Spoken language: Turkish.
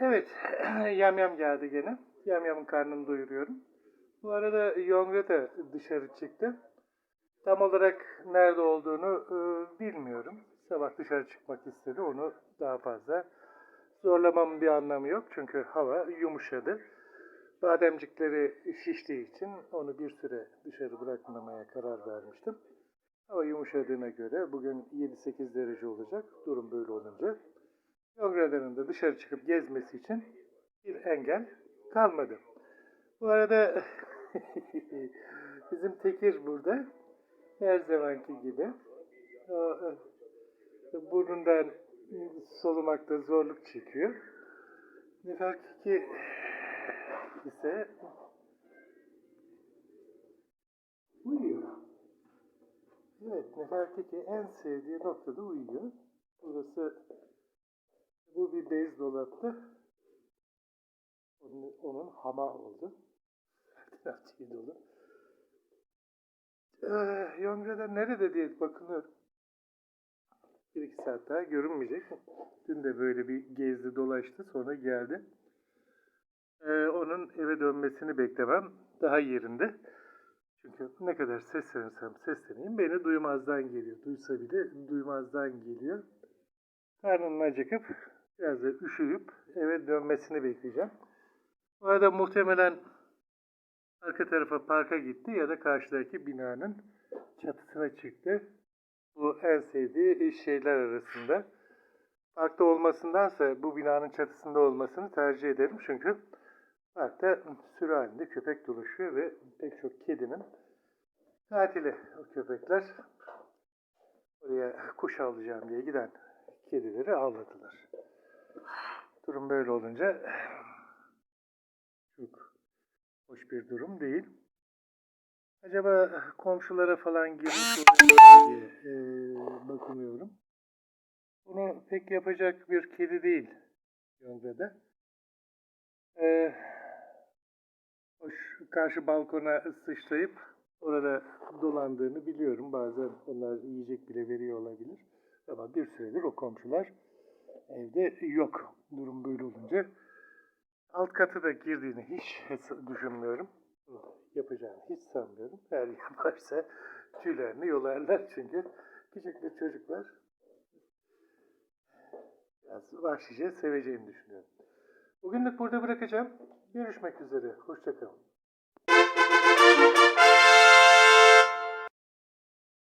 Evet, yamyam geldi gene. Yamyamın karnını doyuruyorum. Bu arada Yongre de dışarı çıktı. Tam olarak nerede olduğunu e, bilmiyorum. Sabah dışarı çıkmak istedi. Onu daha fazla zorlamamın bir anlamı yok. Çünkü hava yumuşadı. Bademcikleri şiştiği için onu bir süre dışarı bırakmamaya karar vermiştim. Hava yumuşadığına göre bugün 7-8 derece olacak. Durum böyle olunca. Yongre'lerin de dışarı çıkıp gezmesi için bir engel kalmadı. Bu arada bizim Tekir burada. Her zamanki gibi. E, burnundan solumakta zorluk çekiyor. Nefertiti ise uyuyor. Evet, Nefertiti en sevdiği noktada uyuyor. Burası bu bir bez dolaptı. Onun, onun hama oldu. Her şey dolu. Ee, Yongre'den nerede diye bakınıyorum. Bir iki saat daha görünmeyecek. Dün de böyle bir gezdi dolaştı sonra geldi. Ee, onun eve dönmesini beklemem daha yerinde. Çünkü ne kadar seslenirsem sesleneyim beni duymazdan geliyor. Duysa bile duymazdan geliyor. Karnının acıkıp biraz da üşüyüp eve dönmesini bekleyeceğim. Bu arada muhtemelen arka tarafa parka gitti ya da karşıdaki binanın çatısına çıktı. Bu en sevdiği şeyler arasında. Parkta olmasındansa bu binanın çatısında olmasını tercih ederim. Çünkü parkta sürü halinde köpek dolaşıyor ve pek çok kedinin tatili o köpekler. Oraya kuş alacağım diye giden kedileri avladılar. Durum böyle olunca çok hoş bir durum değil. Acaba komşulara falan girmiş olabilir diye eee, bakınıyorum. Bunu pek yapacak bir kedi değil Yongre'de. Eee hoş karşı balkona sıçrayıp orada dolandığını biliyorum. Bazen onlar yiyecek bile veriyor olabilir. Ama bir süredir o komşular evde yok. Durum böyle olunca alt katı da girdiğini hiç düşünmüyorum. Yapacağını hiç sanmıyorum. Eğer yaparsa tüylerini yolarlar çünkü küçük bir çocuklar biraz vahşice seveceğini düşünüyorum. Bugünlük burada bırakacağım. Görüşmek üzere. Hoşçakalın.